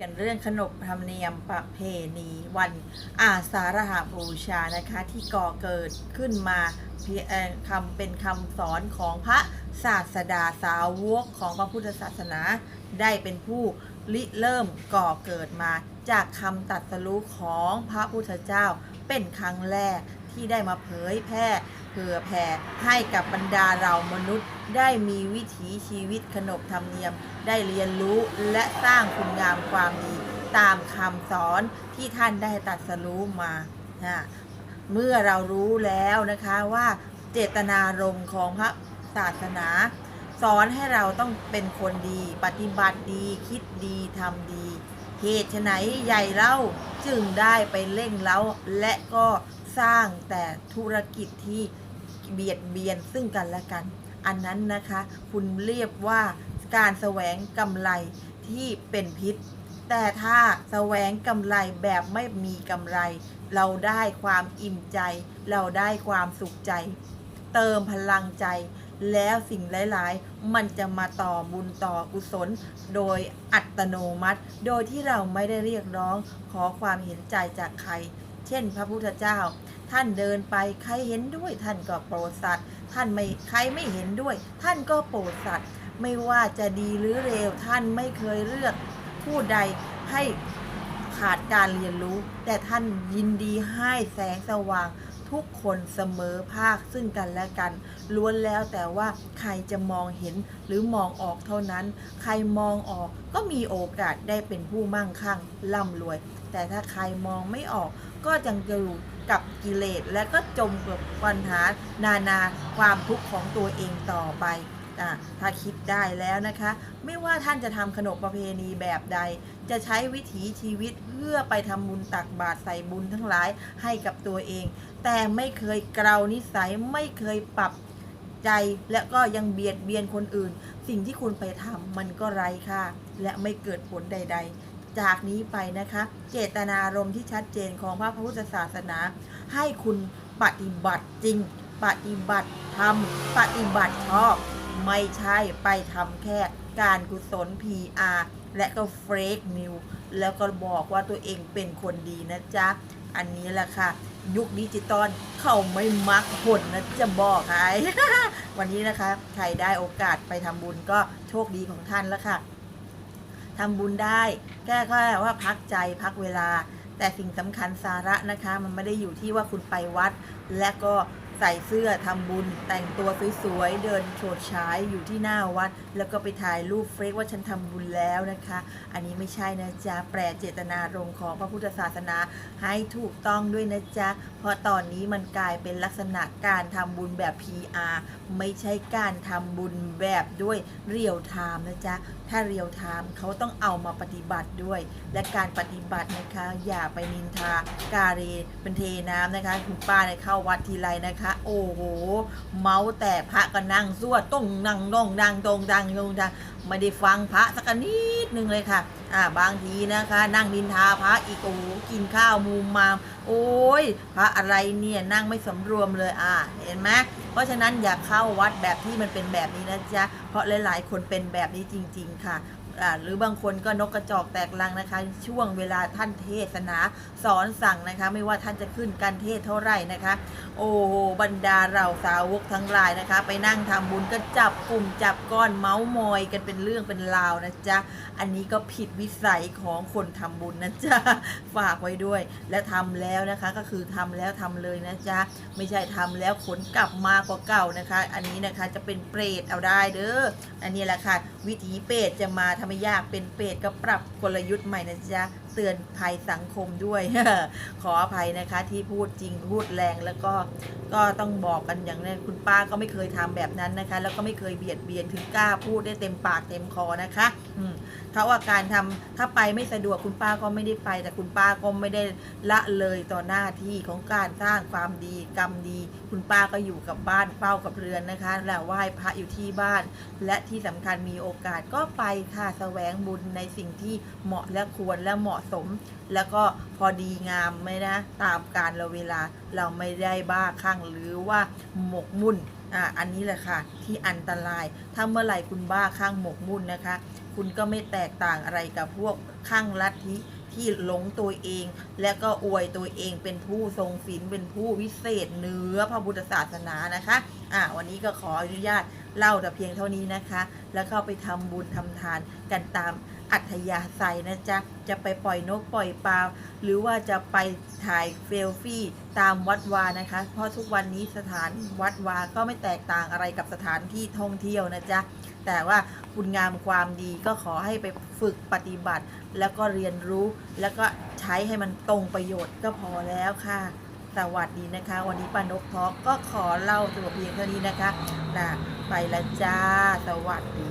กันเรื่องขนบธรรมเนียมประเพณีวันอาสาฬหบูชานะคะ ที่ก่อเกิดขึ้นมาคำเป็นคำสอนของพระศาสดาสาวกของพระพุทธศาสนา ได้เป็นผู้ริเริ่มก่อเกิดมา จากคำตรัสรู้ของพระพุทธเจ้าเป็นครั้งแรกที่ได้มาเผยแพร่ เผื่อแผ่ให้กับบรรดาเรามนุษย์ ได้มีวิถีชีวิตขนบธรรมเนียม ได้เรียนรู้และสร้างคุณงามความดี ตามคำสอนที่ท่านได้ตรัสรู้มานะเมื่อเรารู้แล้วนะคะว่าเจตนารมณ์ของพระศาสนา สอนให้เราต้องเป็นคนดี ปฏิบัติดีคิดดีทำดีเหตุไฉนใหญ่เล่าจึงได้ไปเร่งเล้าและก็สร้างแต่ธุรกิจที่ เบียดเบียนซึ่งกันและกัน อันนั้นนะคะ คุณเรียกว่าการแสวงกำไรที่เป็นพิษ แต่ถ้าแสวงกำไรแบบไม่มีกำไร เราได้ความอิ่มใจ เราได้ความสุขใจ เติมพลังใจ แล้วสิ่งหลาย ๆ มันจะมาต่อบุญต่อกุศล โดยอัตโนมัติ โดยที่เราไม่ได้เรียกร้องขอความเห็นใจจากใคร เช่น พระพุทธเจ้า ท่านเดินไปใครเห็นด้วย ท่านก็โปรดสัตว์ ท่านไม่ใครไม่เห็นด้วย ท่านก็โปรดสัตว์ ไม่ว่าจะดีหรือเลวท่านไม่เคยเลือก ผู้ใดให้ขาดการเรียนรู้ แต่ท่านยินดีให้แสงสว่าง ทุกคนเสมอภาคซึ่งกันและกันล้วนแล้วแต่ว่าใครจะมองเห็นหรือมองออกเท่านั้น ใครมองออกก็มีโอกาสได้เป็นผู้มั่งคั่งร่ำรวย แต่ถ้าใครมองไม่ออกก็จังจะอยู่กับกิเลสและก็จมกับปัญหานานาความทุกข์ของตัวเองต่อไป ถ้าคิดได้แล้วนะคะ ไม่ว่าท่านจะทำขนบประเพณีแบบใด จะใช้วิถีชีวิตเพื่อไปทำบุญตักบาตรใส่บุญทั้งหลายให้กับตัวเอง แต่ไม่เคยเกลานิสัยไม่เคยปรับใจและก็ยังเบียดเบียนคนอื่น สิ่งที่คุณไปทำมันก็ไร้ค่าและไม่เกิดผลใด ๆ จากนี้ไปนะคะ เจตนารมณ์ที่ชัดเจนของพระพุทธศาสนา ให้คุณปฏิบัติจริง ปฏิบัติทำปฏิบัติชอบ ไม่ใช่ไปทำแค่การกุศล PR และก็เฟกนิวแล้วก็บอกว่าตัวเองเป็นคนดีนะจ๊ะ อันนี้แหละค่ะ ยุคดิจิตอลเขาไม่มักผลนะจะบอกใครวันนี้นะคะ ใครได้โอกาสไปทำบุญก็โชคดีของท่านแล้วค่ะทำบุญได้แค่แค่ว่าพักใจพักเวลา แต่สิ่งสำคัญสาระนะคะ มันไม่ได้อยู่ที่ว่าคุณไปวัด และก็ ใส่เสื้อทำบุญ แต่งตัวสวยๆ เดินโฉดฉายอยู่ที่หน้าวัด แล้วก็ไปถ่ายรูปเฟซว่าฉันทำบุญแล้วนะคะ อันนี้ไม่ใช่นะจ๊ะ แปลเจตนารมณ์ของพระพุทธศาสนาให้ถูกต้องด้วยนะจ๊ะ เพราะตอนนี้มันกลายเป็นลักษณะการทำบุญแบบ PR ไม่ใช่การทำบุญแบบด้วยเรียวไทม์นะจ๊ะ ถ้าเรียวไทม์เขาต้องเอามาปฏิบัติด้วย และการปฏิบัตินะคะ อย่าไปนินทากาเรเป็นเทน้ำนะคะ คุณป้าเนี่ยเข้าวัดทีไรนะคะ โอ้โห เมาแต่พระก็นั่งสวดต้องนั่งน่องดังตรงดังตรงดังไม่ได้ฟังพระสักนิดนึงเลยค่ะ อ่าบางทีนะคะ นั่งนินทาพระอีกโอ้กินข้าวมูมาม โอ้ยพระอะไรเนี่ยนั่งไม่สำรวมเลยอ่าเห็นไหมเพราะฉะนั้นอย่าเข้าวัดแบบที่มันเป็นแบบนี้นะจ๊ะเพราะหลายๆ คนเป็นแบบนี้จริง ๆ ค่ะ หรือบางคนก็นกกระจอกแตกลังนะคะ ช่วงเวลาท่านเทศนาสอนสั่งนะคะ ไม่ว่าท่านจะขึ้นการเทศเท่าไหร่นะคะ โอ้โหบรรดาเราสาวกทั้งหลายนะคะ ไปนั่งทำบุญก็จับกลุ่มจับก้อนเมาส์มอยกันเป็นเรื่องเป็นราวนะจ๊ะอันนี้ก็ผิดวิสัยของคนทำบุญนะจ๊ะฝากไว้ด้วย และทำแล้วนะคะก็คือทำแล้วทำเลยนะจ๊ะไม่ใช่ทำแล้วขนกลับมากว่าเก่านะคะ อันนี้นะคะจะเป็นเปรตเอาได้เด้ออันนี้แหละค่ะวิถีเปรตจะมาทำไมยากเป็นเปรตก็ปรับกลยุทธ์ใหม่นะจ๊ะเตือนภัยสังคมด้วย ขออภัยนะคะที่พูดจริงพูดแรงแล้วก็ก็ต้องบอกกันอย่างนี้คุณป้าก็ไม่เคยทำแบบนั้นนะคะ แล้วก็ไม่เคยเบียดเบียนถึงกล้าพูดได้เต็มปากเต็มคอนะคะ อืม เพราะว่าการทำถ้าไปไม่สะดวกคุณป้าก็ไม่ได้ไป แต่คุณป้าก็ไม่ได้ละเลยต่อหน้าที่ของการสร้างความดีกรรมดี คุณป้าก็อยู่กับบ้านเป้ากับเรือนนะคะแล้วไหว้พระอยู่ที่บ้าน และที่สำคัญมีโอกาสก็ไปค่ะแสวงบุญในสิ่งที่เหมาะและควรและเหมาะสม แล้วก็พอดีงามไหมนะตามการเราเวลาเราไม่ได้บ้าคลั่งหรือว่าหมกมุ่นอะอันนี้แหละค่ะที่อันตรายถ้าเมื่อไหร่คุณบ้าคลั่งหมกมุ่นนะคะ คุณก็ไม่แตกต่างอะไรกับพวกข้างลัทธิที่หลงตัวเอง และก็อวยตัวเองเป็นผู้ทรงศีลเป็นผู้วิเศษเหนือพระพุทธศาสนานะคะ อ่าวันนี้ก็ขออนุญาต เล่าแต่เพียงเท่านี้นะคะ แล้วก็ไปทำบุญทำทานกันตามอัธยาศัยนะจ๊ะ จะไปปล่อยนกปล่อยปลาหรือว่าจะไปถ่ายเซลฟี่ตามวัดวานะคะ เพราะทุกวันนี้สถานวัดวาก็ไม่แตกต่างอะไรกับสถานที่ท่องเที่ยวนะจ๊ะ แต่ว่าคุณงามความดีก็ขอให้ไปฝึกปฏิบัติ แล้วก็เรียนรู้แล้วก็ใช้ให้มันตรงประโยชน์ก็พอแล้วค่ะ สวัสดีนะคะ วันนี้ปานกทอกก็ขอเล่าตัวเพียงเท่านี้นะคะนะไปละจ้า สวัสดี